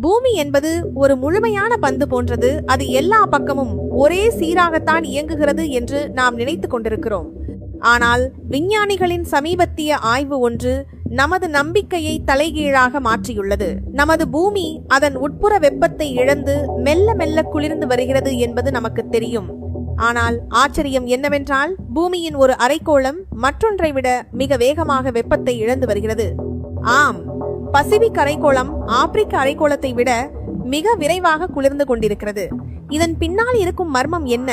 பூமி என்பது ஒரு முழுமையான பந்து போன்றது. அது எல்லா பக்கமும் ஒரே சீராகத்தான் இயங்குகிறது என்று நாம் நினைத்து கொண்டிருக்கிறோம். ஆனால் விஞ்ஞானிகளின் சமீபத்திய ஆய்வு ஒன்று நமது நம்பிக்கையை தலைகீழாக மாற்றியுள்ளது. நமது பூமி அதன் உட்புற வெப்பத்தை இழந்து மெல்ல மெல்ல குளிர்ந்து வருகிறது என்பது நமக்கு தெரியும். ஆனால் ஆச்சரியம் என்னவென்றால் பூமியின் ஒரு அரைக்கோளம் மற்றொன்றை விட மிக வேகமாக வெப்பத்தை இழந்து வருகிறது. ஆம் பசிபிக் அரைக்கோளம் ஆப்பிரிக்க அரைக்கோளத்தை விட மிக விரைவாக குளிர்ந்து கொண்டிருக்கிறது. இதன் பின்னால் இருக்கும் மர்மம் என்ன?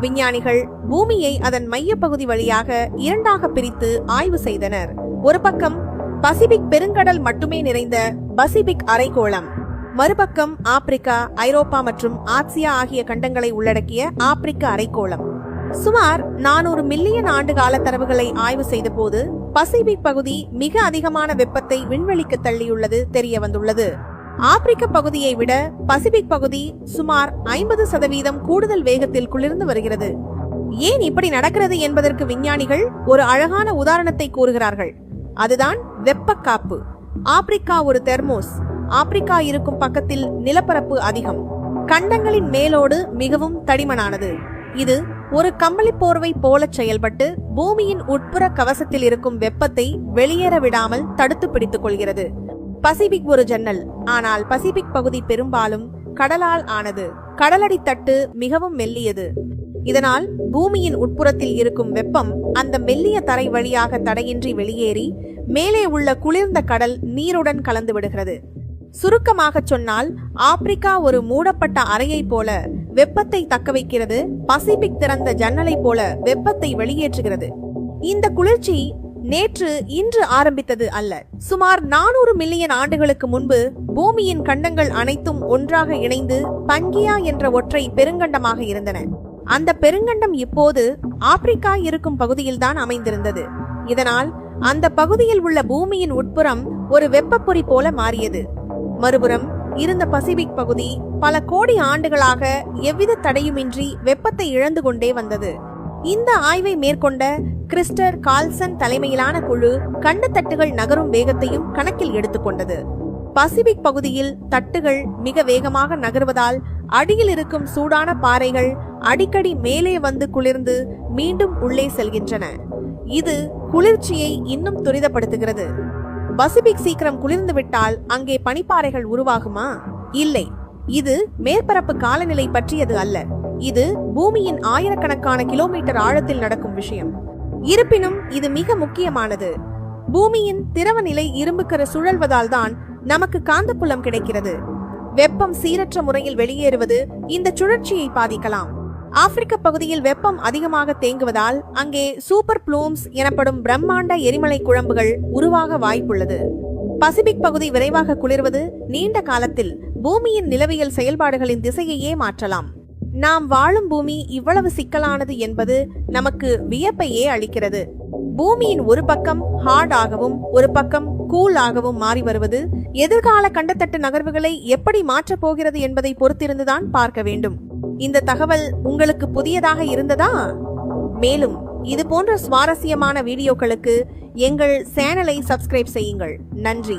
விஞ்ஞானிகள் பூமியை அதன் மையப்பகுதி வழியாக இரண்டாக பிரித்து ஆய்வு செய்தனர். ஒரு பக்கம் பசிபிக் பெருங்கடல் மட்டுமே நிறைந்த பசிபிக் அரைக்கோளம் மறுபக்கம் ஆப்பிரிக்கா ஐரோப்பா மற்றும் ஆசியா ஆகிய கண்டங்களை உள்ளடக்கிய ஆப்பிரிக்க அரைக்கோளம். சுமார் நானூறு மில்லியன் ஆண்டு கால தரவுகளை ஆய்வு செய்தபோது பசிபிக் பகுதி மிக அதிகமான வெப்பத்தை விண்வெளிக்கு தள்ளியுள்ளது தெரிய வந்துள்ளது ஆப்பிரிக்க பகுதியை விட பசிபிக் பகுதி சுமார் ஐம்பது சதவீதம் கூடுதல் வேகத்தில் குளிர்ந்து வருகிறது. ஏன் இப்படி நடக்கிறது என்பதற்கு விஞ்ஞானிகள் ஒரு அழகான உதாரணத்தை கூறுகிறார்கள். அதுதான் வெப்பக்காப்பு. ஆப்பிரிக்கா ஒரு தெர்மோஸ். ஆப்பிரிக்கா இருக்கும் பக்கத்தில் நிலப்பரப்பு அதிகம். கண்டங்களின் மேலோடு மிகவும் தடிமனானது. இது ஒரு கம்பளி போர்வை போல செயல்பட்டு பூமியின் உட்புற கவசத்தில் இருக்கும் வெப்பத்தை வெளியேற விடாமல் தடுத்து பிடித்துக் கொள்கிறது. பசிபிக் ஒரு ஜன்னல். ஆனால் பசிபிக் பகுதி பெரும்பாலும் கடலால் ஆனது. கடலடி தட்டு மிகவும் மெல்லியது. இதனால் பூமியின் உட்புறத்தில் இருக்கும் வெப்பம் அந்த மெல்லிய தரை வழியாக தடையின்றி வெளியேறி மேலே உள்ள குளிர்ந்த கடல் நீருடன் கலந்து விடுகிறது. சுருக்கமாக சொன்னால் ஆப்பிரிக்கா ஒரு மூடப்பட்ட அறையைப் போல வெப்பத்தை தக்க வைக்கிறது. பசிபிக் திறந்த ஜன்னலை போல வெப்பத்தை வெளியேற்றுகிறது. இந்த குளிர்ச்சி நேற்று இன்று ஆரம்பித்தது அல்ல. சுமார் நானூறு மில்லியன் ஆண்டுகளுக்கு முன்பு பூமியின் கண்டங்கள் அனைத்தும் ஒன்றாக இணைந்து பங்கியா என்ற ஒற்றை பெருங்கண்டமாக இருந்தன. அந்த பெருங்கண்டம் இப்போது ஆப்பிரிக்கா இருக்கும் பகுதியில்தான் அமைந்திருந்தது. இதனால் அந்த பகுதியில் உள்ள பூமியின் உட்புறம் ஒரு வெப்பப்பொறி போல மாறியது. மறுபுறம் இருந்த பசிபிக் பகுதி பல கோடி ஆண்டுகளாக எவ்வித தடையுமின்றி வெப்பத்தை இழந்து கொண்டே வந்தது. இந்த ஆய்வை மேற்கொண்ட கிறிஸ்டர் கால்சன் தலைமையிலான குழு கண்ட தட்டுகள் நகரும் வேகத்தையும் கணக்கில் எடுத்துக்கொண்டது பசிபிக் பகுதியில் தட்டுகள் மிக வேகமாக நகர்வதால் அடியில் இருக்கும் சூடான பாறைகள் அடிக்கடி மேலே வந்து குளிர்ந்து மீண்டும் உள்ளே செல்கின்றன. இது குளிர்ச்சியை இன்னும் துரிதப்படுத்துகிறது. பசிபிக் சீக்கிரம் குளிர்ந்து விட்டால் அங்கே பனிப்பாறைகள் உருவாகுமா? இல்லை. இது மேற்பரப்பு காலநிலை பற்றியது அல்ல. இது பூமியின் ஆயிரக்கணக்கான கிலோமீட்டர் ஆழத்தில் நடக்கும் விஷயம். இருப்பினும் இது மிக முக்கியமானது. பூமியின் திரவ நிலை இரும்புக்கர சுழல்வதால் தான் நமக்கு காந்தப்புலம் கிடைக்கிறது. வெப்பம் சீரற்ற முறையில் வெளியேறுவது இந்த சுழற்சியை பாதிக்கலாம். ஆப்பிரிக்க பகுதியில் வெப்பம் அதிகமாக தேங்குவதால் அங்கே சூப்பர் ப்ளூம்ஸ் எனப்படும் பிரம்மாண்ட எரிமலை குழம்புகள் உருவாக வாய்ப்புள்ளது. பசிபிக் பகுதி விரைவாக குளிர்வது நீண்ட காலத்தில் பூமியின் நிலவியல் செயல்பாடுகளின் திசையையே மாற்றலாம். நாம் வாழும் பூமி இவ்வளவு சிக்கலானது என்பது நமக்கு வியப்பையே அளிக்கிறது. பூமியின் ஒரு பக்கம் ஹார்ட் ஆகவும் ஒரு பக்கம் கூல் ஆகவும் மாறி வருவது எதிர்கால கண்டத்தட்டு நகர்வுகளை எப்படி மாற்றப் போகிறது என்பதை பொறுத்திருந்துதான் பார்க்க வேண்டும். இந்த தகவல் உங்களுக்கு புதியதாக இருந்ததா? மேலும் இது போன்ற சுவாரஸ்யமான வீடியோக்களுக்கு எங்கள் சேனலை சப்ஸ்கிரைப் செய்யுங்கள். நன்றி.